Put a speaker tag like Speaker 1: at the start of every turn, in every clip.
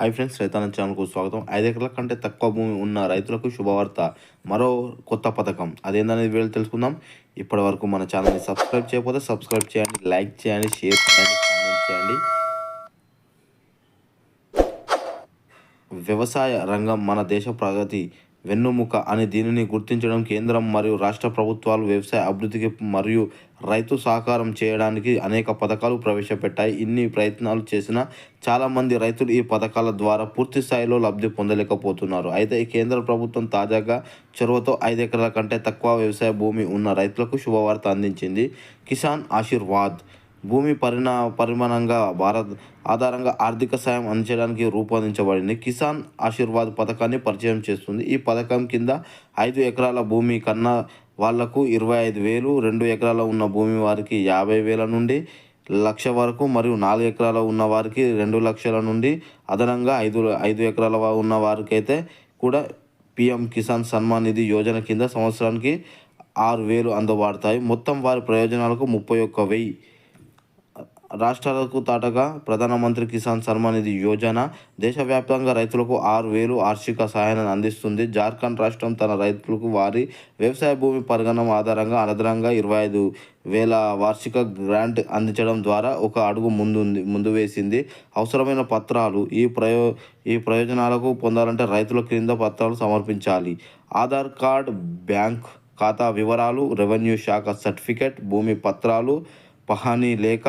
Speaker 1: Hi friends రైతాన ఛానల్కు స్వాగతం. ఐదు ఎకరాల కంటే తక్కువ భూమి ఉన్న రైతులకు శుభవార్త. మరో కొత్త పథకం. అదేందనేది వీళ్ళు తెలుసుకుందాం. ఇప్పటి వరకు మన ఛానల్ని సబ్స్క్రైబ్ చేయకపోతే సబ్స్క్రైబ్ చేయండి లైక్ చేయండి షేర్ చేయండి కామెంట్ చేయండి. వ్యవసాయ రంగం మన దేశ ప్రగతి వెన్నుముక అని దీనిని గుర్తించడం కేంద్రం మరియు రాష్ట్ర ప్రభుత్వాలు వ్యవసాయ అభివృద్ధికి మరియు రైతు సహకారం చేయడానికి అనేక పథకాలు ప్రవేశపెట్టాయి. ఇన్ని ప్రయత్నాలు చేసినా చాలామంది రైతులు ఈ పథకాల ద్వారా పూర్తి స్థాయిలో లబ్ధి పొందలేకపోతున్నారు. అయితే ఈ కేంద్ర ప్రభుత్వం తాజాగా చొరవతో ఐదు ఎకరాల కంటే తక్కువ వ్యవసాయ భూమి ఉన్న రైతులకు శుభవార్త అందించింది. కిసాన్ ఆశీర్వాద్ భూమి పరిణా పరిమాణంగా భారత్ ఆధారంగా ఆర్థిక సాయం అందించడానికి రూపొందించబడింది. కిసాన్ ఆశీర్వాద్ పథకాన్ని పరిచయం చేస్తుంది. ఈ పథకం కింద ఐదు ఎకరాల భూమి కన్నా వాళ్ళకు ఇరవై ఐదు వేలు రెండు ఎకరాల ఉన్న భూమి వారికి యాభై వేల నుండి లక్ష వరకు మరియు నాలుగు ఎకరాల ఉన్న వారికి రెండు లక్షల నుండి అదనంగా ఐదు ఐదు ఎకరాల ఉన్న వారికి అయితే కూడా పిఎం కిసాన్ సన్మాన్ నిధి యోజన కింద సంవత్సరానికి ఆరు వేలు అందబడతాయి మొత్తం వారి ప్రయోజనాలకు ముప్పై ఒక్క వెయ్యి రాష్ట్రాలకు తాటగా ప్రధానమంత్రి కిసాన్ సన్మాన్ నిధి యోజన దేశవ్యాప్తంగా రైతులకు ఆరు వేలు ఆర్థిక సహాయాన్ని అందిస్తుంది. జార్ఖండ్ రాష్ట్రం తన రైతులకు వారి వ్యవసాయ భూమి పరిగణం ఆధారంగా అదనంగా ఇరవై ఐదు వేల వార్షిక గ్రాంట్ అందించడం ద్వారా ఒక అడుగు ముందు ముందు వేసింది. అవసరమైన పత్రాలు ఈ ప్రయో ఈ ప్రయోజనాలకు పొందాలంటే రైతుల క్రింద పత్రాలు సమర్పించాలి. ఆధార్ కార్డ్ బ్యాంక్ ఖాతా వివరాలు రెవెన్యూ శాఖ సర్టిఫికెట్ భూమి పత్రాలు పహానీ లేక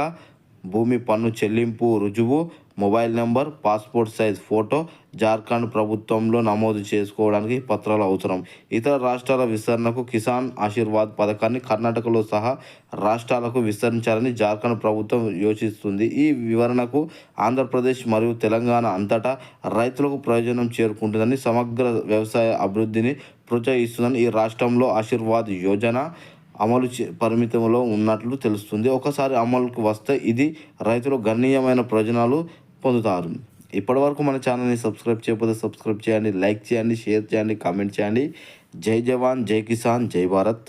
Speaker 1: భూమి పన్ను చెల్లింపు రుజువు mobile number passport size photo Jharkhand ప్రభుత్వంలో నమోదు చేసుకోవడానికి పత్రాలు అవసరం. ఇతర రాష్ట్రాల విస్తరణకు కిసాన్ ఆశీర్వాద్ పథకాన్ని కర్ణాటకలో సహా రాష్ట్రాలకు విస్తరించాలని జార్ఖండ్ ప్రభుత్వం యోచిస్తుంది. ఈ వివరణకు ఆంధ్రప్రదేశ్ మరియు తెలంగాణ అంతటా రైతులకు ప్రయోజనం చేరుకుంటుందని సమగ్ర వ్యవసాయ అభివృద్ధిని ప్రోత్సహిస్తుందని ఈ రాష్ట్రంలో ఆశీర్వాద్ యోజన అమలు చే పరిమితంలో ఉన్నట్లు తెలుస్తుంది. ఒకసారి అమలుకు వస్తే ఇది రైతులు గణనీయమైన ప్రయోజనాలు పొందుతారు. ఇప్పటివరకు మన ఛానల్ని సబ్స్క్రైబ్ చేయకపోతే సబ్స్క్రైబ్ చేయండి లైక్ చేయండి షేర్ చేయండి కామెంట్ చేయండి. జై జవాన్ జై కిసాన్ జై భారత్.